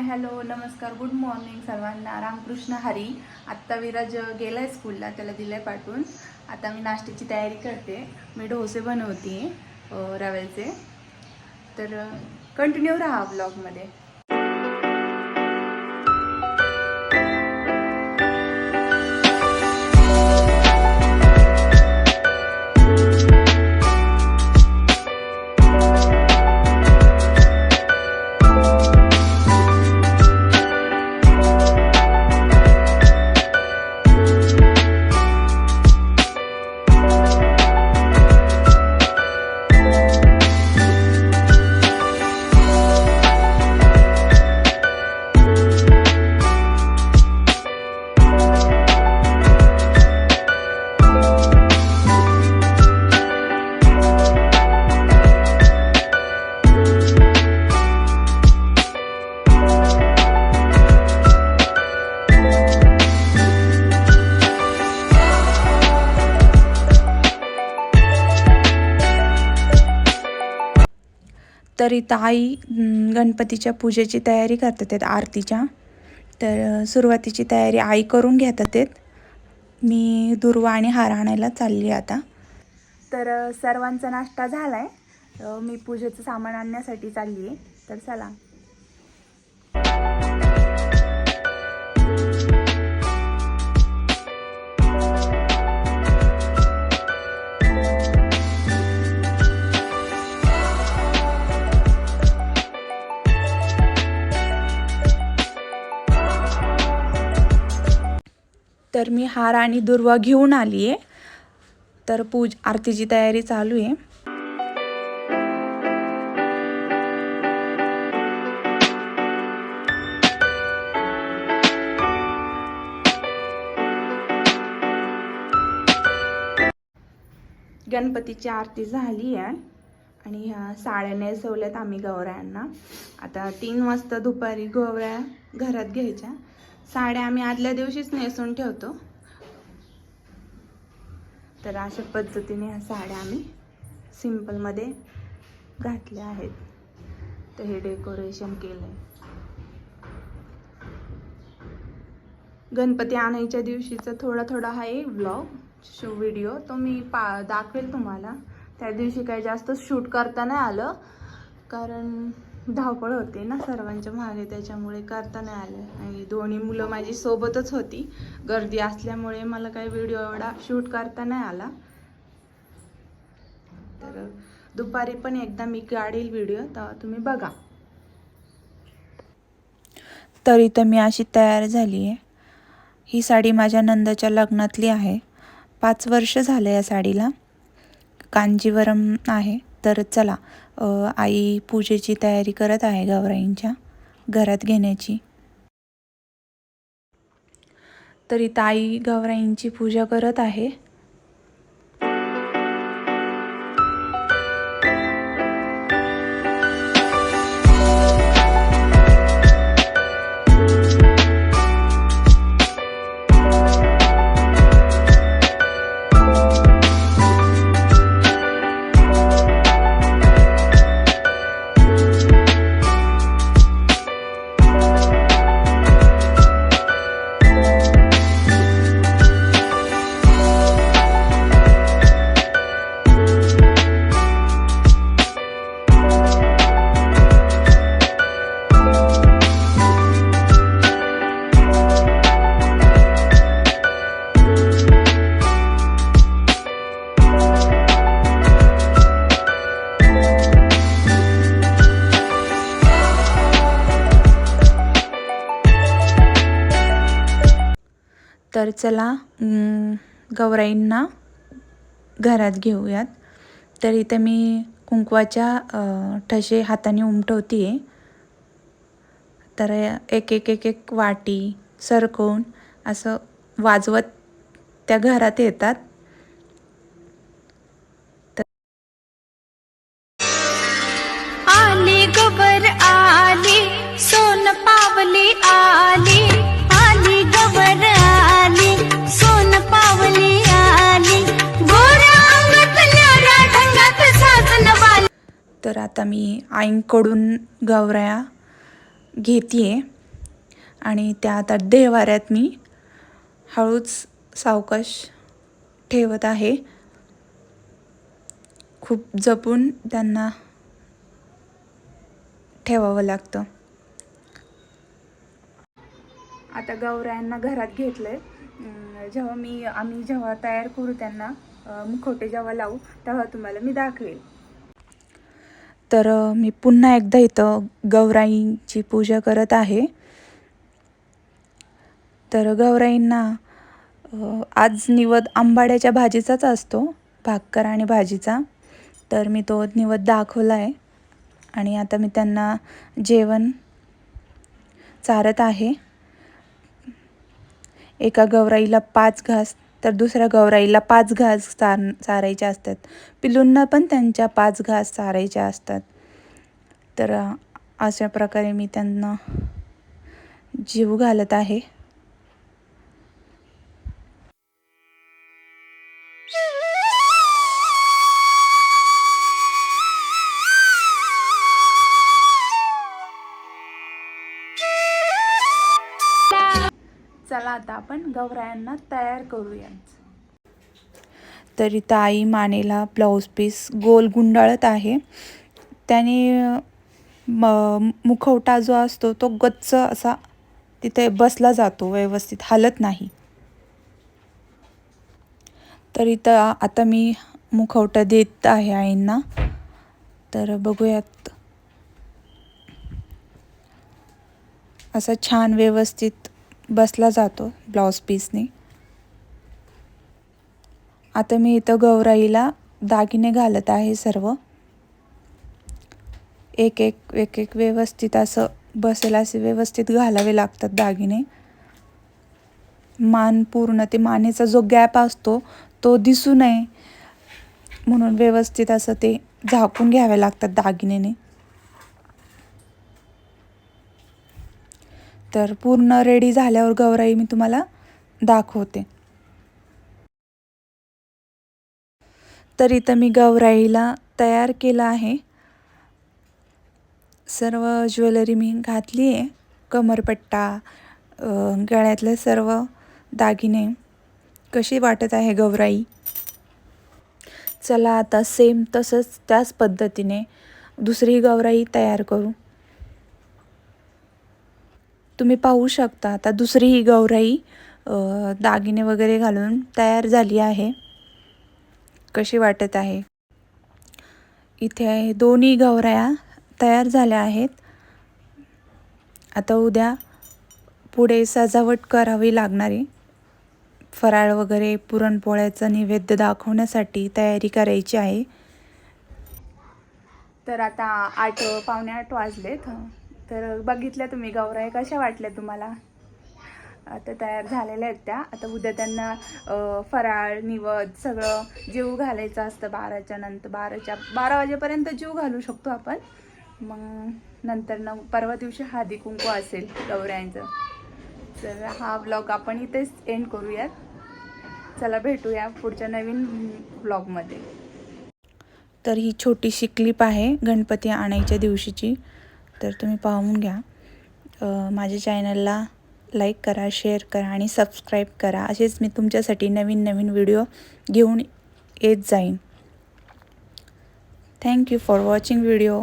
Hello नमस्कार good morning सर्वांना. रामकृष्ण हरी. आत्ता विराज गेलाय स्कूलला त्याला दिलंय पाठवून. आता मी नाश्त्याची तयारी करते. मी डोसे बनवते रव्याचे. तर कंटिन्यू राहा ब्लॉगमध्ये तर इथं आई गणपतीच्या पूजेची तयारी करतात आहेत आरतीच्या. तर सुरुवातीची तयारी आई करून घेतात आहेत. मी दुर्वा आणि हार आणायला चालली आता. तर सर्वांचा नाश्ता झाला आहे मी पूजेचं सामान आणण्यासाठी चालली आहे. तर चला. तर मी हार आणि दुर्वा घेऊन आली आहे तर पूज आरतीची तयारी चालू आहे. गणपतीची आरती झाली आहे आणि ह्या साड्या नेसवल्यात आम्ही गवऱ्यांना आता तीन वाजता दुपारी गोवऱ्या घरात घ्यायच्या. साड्या आम्ही आदल्या दिवशीच नेसून ठेवतो. तर अशा पद्धतीने ह्या साड्या आम्ही सिम्पलमध्ये घातल्या आहेत. तर हे डेकोरेशन केलं आहे गणपती आणायच्या दिवशीचा थोडा थोडा हा एक ब्लॉग शो व्हिडिओ तो मी पा दाखवेल तुम्हाला. त्या दिवशी काही जास्त शूट करता नाही आलं. कारण धावपळ होते ना सर्वांच्या मागे त्याच्यामुळे करता नाही आलं. आणि दोन्ही मुलं माझी सोबतच होती. गर्दी असल्यामुळे मला काही व्हिडिओ एवढा शूट करता नाही आला. तर दुपारी पण एकदा मी काढील व्हिडिओ तर तुम्ही बघा. तरी तर मी अशी तयार झाली आहे. ही साडी माझ्या नंदाच्या लग्नातली आहे. पाच वर्ष झालं या साडीला. कांजीवरम आहे. तर चला आई पूजेची तयारी करत आहे गौराईंच्या घरात घेण्याची. तर इथं आई गौराईंची पूजा करत आहे. तर चला गौराईंना घरात घेऊयात. तर इथे मी कुंकवाच्या ठसे हाताने उमटवते आहे तर एक एक एक एक वाटी सरकवून असं वाजवत त्या घरात येतात. आली गोबर आली सोन पावली आ तर आता मी आईंकडून गवऱ्या घेते आणि त्या आता देवाऱ्यात मी हळूच सावकाश ठेवत आहे. खूप जपून त्यांना ठेवावं लागतं. आता गौऱ्यांना घरात घेतलंय. जेव्हा मी आम्ही जेव्हा तयार करू त्यांना मुखवटे जेव्हा लावू तेव्हा तुम्हाला मी दाखवेल. तर मी पुन्हा एकदा इथं गौराईंची पूजा करत आहे. तर गौराईंना आज निवद आंबाड्याच्या भाजीचाच असतो भाकर आणि भाजीचा. तर मी तो निवद दाखवला आहे आणि आता मी त्यांना जेवण चारत आहे. एका गौराईला पाच घास तर दुसऱ्या गौराईला पाच घास चार चारायचे असतात. पिलूंना पण त्यांच्या पाच घास चारायच्या असतात. तर अशा प्रकारे मी त्यांना जीव घालत आहे. आता आपण गवरायांना तयार करूया. तर इथं आई मानेला ब्लाऊज पीस गोल गुंडाळत आहे. त्याने म मुखवटा जो असतो तो गच्च असा तिथे बसला जातो व्यवस्थित हलत नाही. तर इथं आता मी मुखवटा देत आहे आईंना. तर बघूयात. असा छान व्यवस्थित बसला जातो ब्लाऊज पीसने. आता मी इथं गौराईला दागिने घालत आहे सर्व. एक एक एक एक व्यवस्थित असं बसेल असे व्यवस्थित घालावे लागतात दागिने. मान पूर्ण ते मानेचा जो गॅप असतो तो दिसू नये म्हणून व्यवस्थित असं ते झाकून घ्यावे लागतात दागिनेने. तर पूर्ण रेडी झाल्यावर गौराई मी तुम्हाला दाखवते. तर इथं मी गौराईला तयार केलं आहे. सर्व ज्वेलरी मी घातली आहे. कमरपट्टा गळ्यातले सर्व दागिने. कशी वाटत आहे गौराई? चला आता सेम तसंच त्याच पद्धतीने दुसरी गौराई तयार करू. तुम्ही पाहू शकता. आता दुसरी ही गौराई दागिने वगैरे घालून तयार झाली आहे. कशी वाटत आहे? इथे दोन्ही गौराया तयार झाल्या आहेत. आता उद्या पुढे सजावट करावी लागणारी. फराळ वगैरे पुरणपोळ्याचं नैवेद्य दाखवण्यासाठी तयारी करायची आहे. तर आता आठ पावणे आठ वाजलेत. तर बघितल्या तुम्ही गौराई कशा वाटल्या तुम्हाला? आता तयार झालेल्या आहेत त्या. आता उद्या त्यांना फराळ निवद सगळं जीव घालायचं असतं बाराच्या नंतर बाराच्या बारा वाजेपर्यंत जीव घालू शकतो आपण. मग नंतर न परवा दिवशी हळदी कुंकू असेल गौऱ्यांचं तर हा ब्लॉग आपण इथेच एंड करूयात. चला भेटूया पुढच्या नवीन ब्लॉगमध्ये तर ही छोटीशी क्लिप आहे गणपती आणायच्या दिवशीची. तर तुम्ही पाहून घ्या. माझ्या चॅनलला लाईक करा शेअर करा आणि सबस्क्राईब करा. असेच मी तुमच्यासाठी नवीन नवीन व्हिडिओ घेऊन येत जाईन. Thank you for watching video.